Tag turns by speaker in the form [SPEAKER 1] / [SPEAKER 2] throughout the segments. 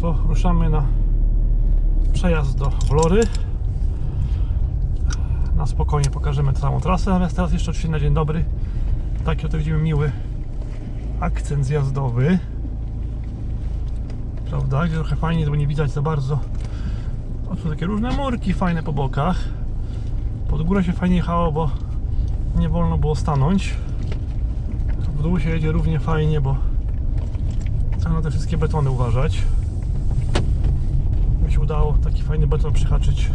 [SPEAKER 1] to ruszamy na przejazd do Wlory. Na spokojnie pokażemy całą trasę, natomiast teraz jeszcze oczywiście na dzień dobry. Taki oto widzimy miły akcent zjazdowy. Prawda? Gdzie trochę fajnie, bo nie widać za bardzo. O, tu takie różne murki fajne po bokach. Pod górę się fajnie jechało, bo nie wolno było stanąć. W dół się jedzie równie fajnie, bo trzeba na te wszystkie betony uważać. Mi się udało taki fajny beton przyhaczyć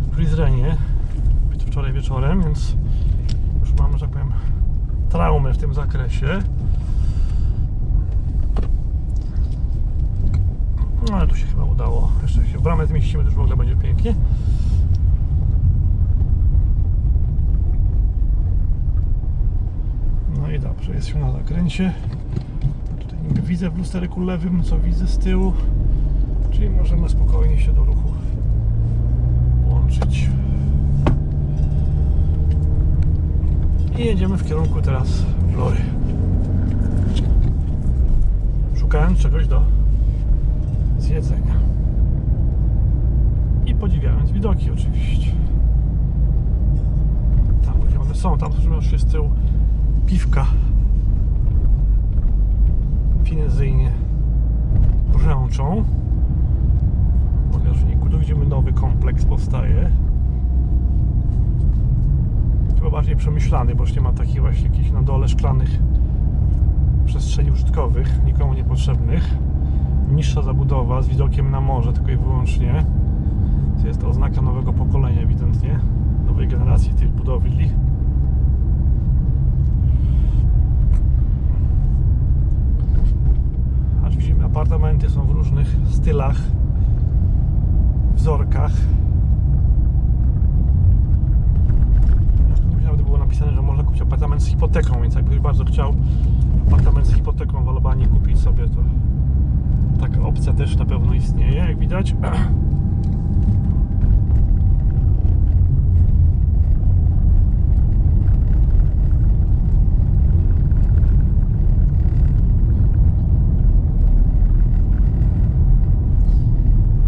[SPEAKER 1] w Prizrenie wczoraj wieczorem, więc już mam, że tak powiem, traumę w tym zakresie. No ale tu się chyba udało. Jeszcze się w bramę zmieścimy, to już w ogóle będzie pięknie. No i dobrze, jest się na zakręcie. Widzę w lusterku lewym, co widzę z tyłu. Czyli możemy spokojnie się do ruchu włączyć. I jedziemy w kierunku teraz Flory. Szukając czegoś do zjedzenia. I podziwiając widoki oczywiście. Tam gdzie one są, tam już jest z tyłu piwka. Finezyjnie brzęczą. W bagażniku. Tu widzimy nowy kompleks powstaje. Chyba bardziej przemyślany, bo już nie ma takich właśnie jakichś na dole szklanych przestrzeni użytkowych, nikomu niepotrzebnych. Niższa zabudowa z widokiem na morze, tylko i wyłącznie. To jest oznaka nowego pokolenia ewidentnie, nowej generacji tych budowli. Aż widzimy, apartamenty są w różnych stylach, wzorkach. Nawet było napisane, że można kupić apartament z hipoteką, więc jakbyś bardzo chciał apartament z hipoteką w Albanii kupić sobie, to taka opcja też na pewno istnieje, jak widać.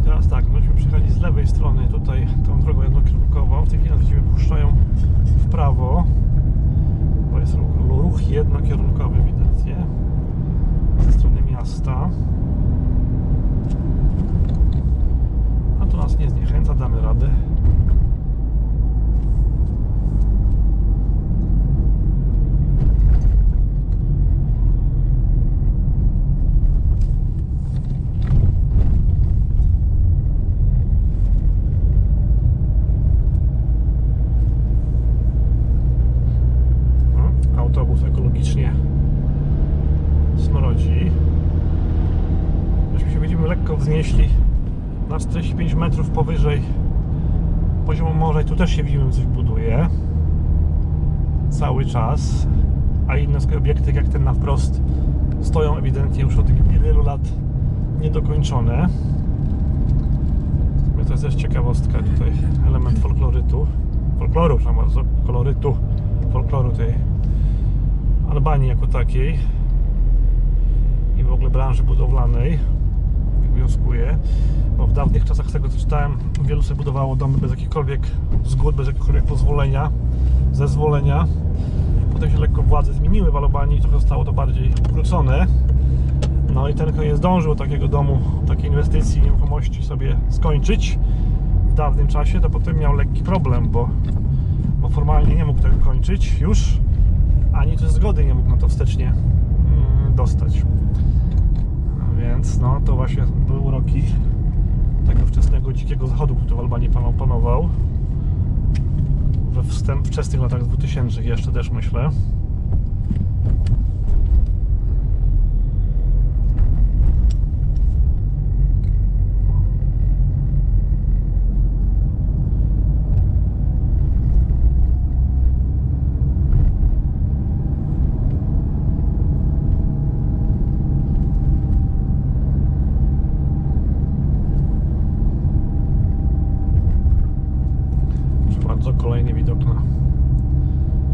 [SPEAKER 1] Teraz tak, myśmy przyjechali z lewej strony tutaj tą drogą jednokierunkową. W tej chwili nas widzimy puszczają w prawo, bo jest ruch, ruch jednokierunkowy ewidentnie ze strony miasta. A to nas nie zniechęca, damy radę. Na 45 metrów powyżej poziomu morza i tu też się widzimy, coś buduje. Cały czas, a inne obiekty jak ten na wprost stoją ewidentnie już od wielu lat niedokończone. To jest też ciekawostka tutaj, element folklorytu, folkloru, bardzo, kolorytu, folkloru tej Albanii jako takiej i w ogóle branży budowlanej, jak wnioskuję, bo w dawnych czasach z tego co czytałem, wielu sobie budowało domy bez jakichkolwiek zgód, bez jakiegokolwiek pozwolenia, zezwolenia. Potem się lekko władze zmieniły w i trochę zostało to bardziej ukrócone. No i ten, kto nie zdążył takiego domu, takiej inwestycji, nieruchomości sobie skończyć w dawnym czasie, to potem miał lekki problem, bo, bo formalnie nie mógł tego kończyć już, ani też zgody nie mógł na to wstecznie mm, dostać. Więc no to właśnie były uroki tego wczesnego dzikiego zachodu, który w Albanii panował we wstęp, wczesnych latach 2000 jeszcze też myślę. kolejny widok na,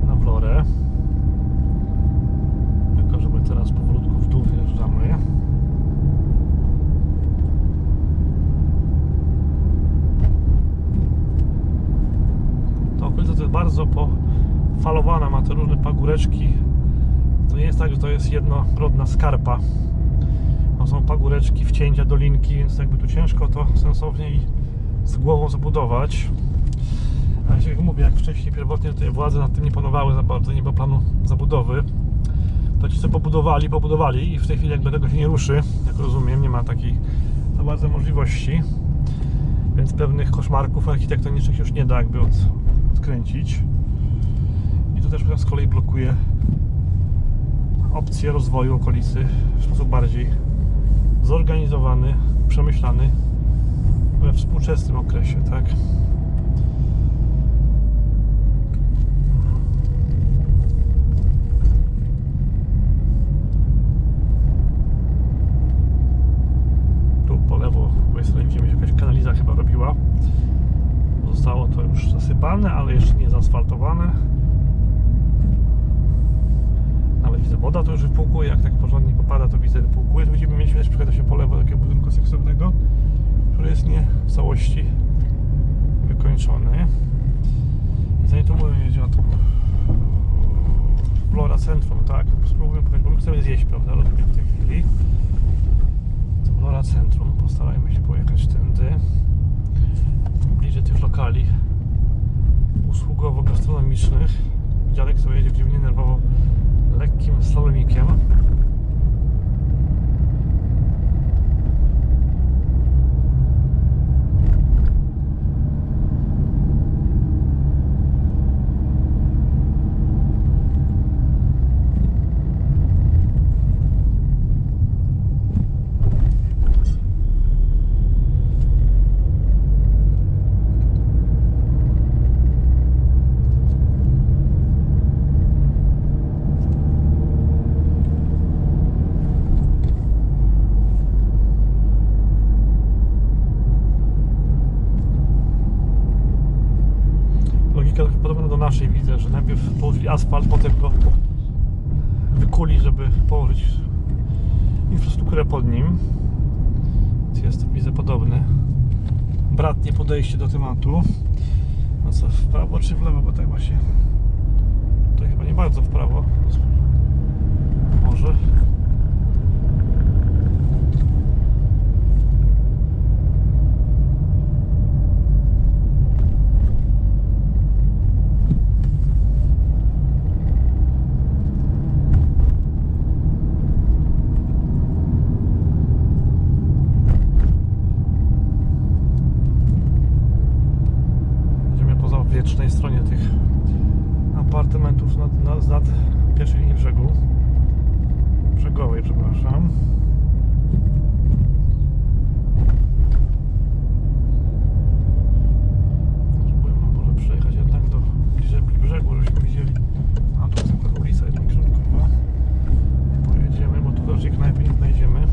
[SPEAKER 1] na Wlorę. Tylko, że teraz powolutku w dół wjeżdżamy. Ta okolica to jest bardzo pofalowana, ma te różne pagóreczki. To nie jest tak, że to jest jednorodna skarpa. No są pagóreczki, wcięcia, dolinki, więc jakby tu ciężko to sensownie i z głową zbudować. Ale jak mówię, jak wcześniej pierwotnie tutaj władze nad tym nie panowały za bardzo, nie było planu zabudowy, to ci co pobudowali, pobudowali i w tej chwili jakby tego się nie ruszy, jak rozumiem, nie ma takiej za bardzo możliwości, więc pewnych koszmarków architektonicznych już nie da jakby od, odkręcić. I to też z kolei blokuje opcję rozwoju okolicy w sposób bardziej zorganizowany, przemyślany we współczesnym okresie, tak? Tu po lewo, po tej stronie widzimy, że jakaś kanaliza chyba robiła. Zostało to już zasypane, ale jeszcze nie zaasfaltowane. Nawet widzę, woda to już wypłukuje, jak tak porządnie popada, to widzę, wypłukuje. Tu będziemy mieć też przykład się po lewo takiego budynku seksownego, który jest nie w całości wykończony. I zanim tu mówię, jedzie od Flora Centrum, tak? Spróbujmy pojechać, bo my chcemy zjeść, prawda? Rozumiem w tej chwili. To Flora Centrum, postarajmy się pojechać tędy. Bliżej tych lokali usługowo-gastronomicznych. Dziadek sobie jedzie gdzie mnie nerwowo lekkim slalomikiem. Logika trochę podobna do naszej widzę, że położyli asfalt, potem go wykuli, żeby położyć infrastrukturę pod nim. Więc Jest to widzę podobne. Bratnie podejście do tematu. No co, w prawo czy w lewo, bo tak właśnie. To chyba nie bardzo w prawo. Może. Będziemy po zawietrznej stronie tych apartamentów nad, nad, nad pierwszej linii brzegu. Brzegowej, przepraszam. Spróbujmy może przejechać jednak do bliżej brzegu, żebyśmy widzieli. A tu jest akurat ulica jednokierunkowa. Pojedziemy, bo tu raczej knajpy nie znajdziemy.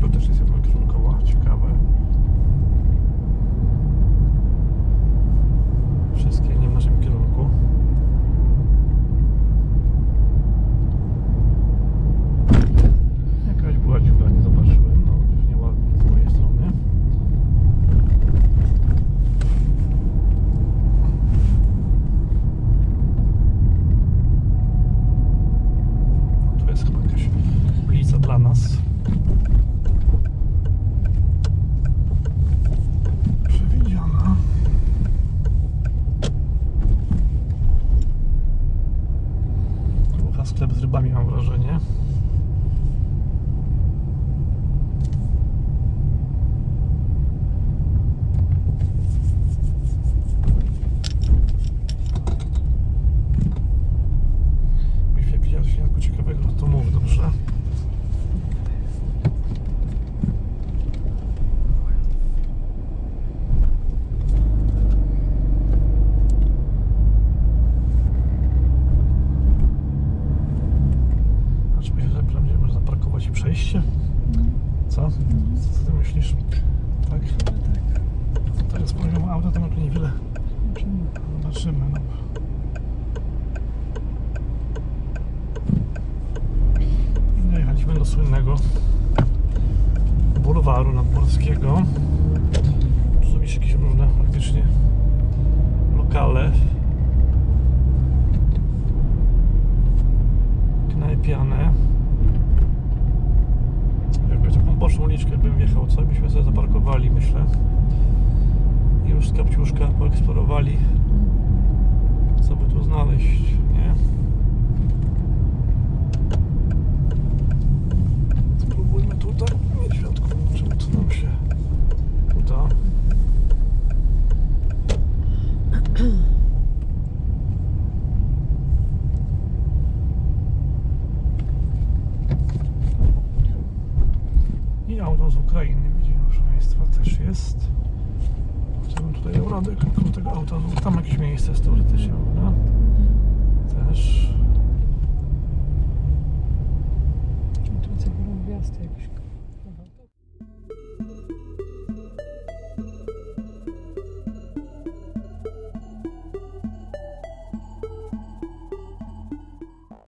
[SPEAKER 1] Tu też jest jednokierunkowa, ciekawe. Wszystkie nie w naszym kierunku. Jakaś była dziura, nie zobaczyłem. No, już nieładnie z mojej strony. Tu jest chyba jakaś ulica dla nas. Przewidziana. Tu chyba sklep z rybami mam wrażenie. Jeśli widziałeś coś ciekawego, to mów dobrze. Czy myślisz, że będzie można zaparkować i przejście? Co? Co ty myślisz? Tak? Teraz z poziomu auta to może niewiele zobaczymy. No. Dojechaliśmy do słynnego bulwaru nadmorskiego. Tu są jakieś różne kapciuszka poeksplorowali, co by tu znaleźć, środek tego auta. Tam jakieś miejsce jest teoretycznie, prawda? Też.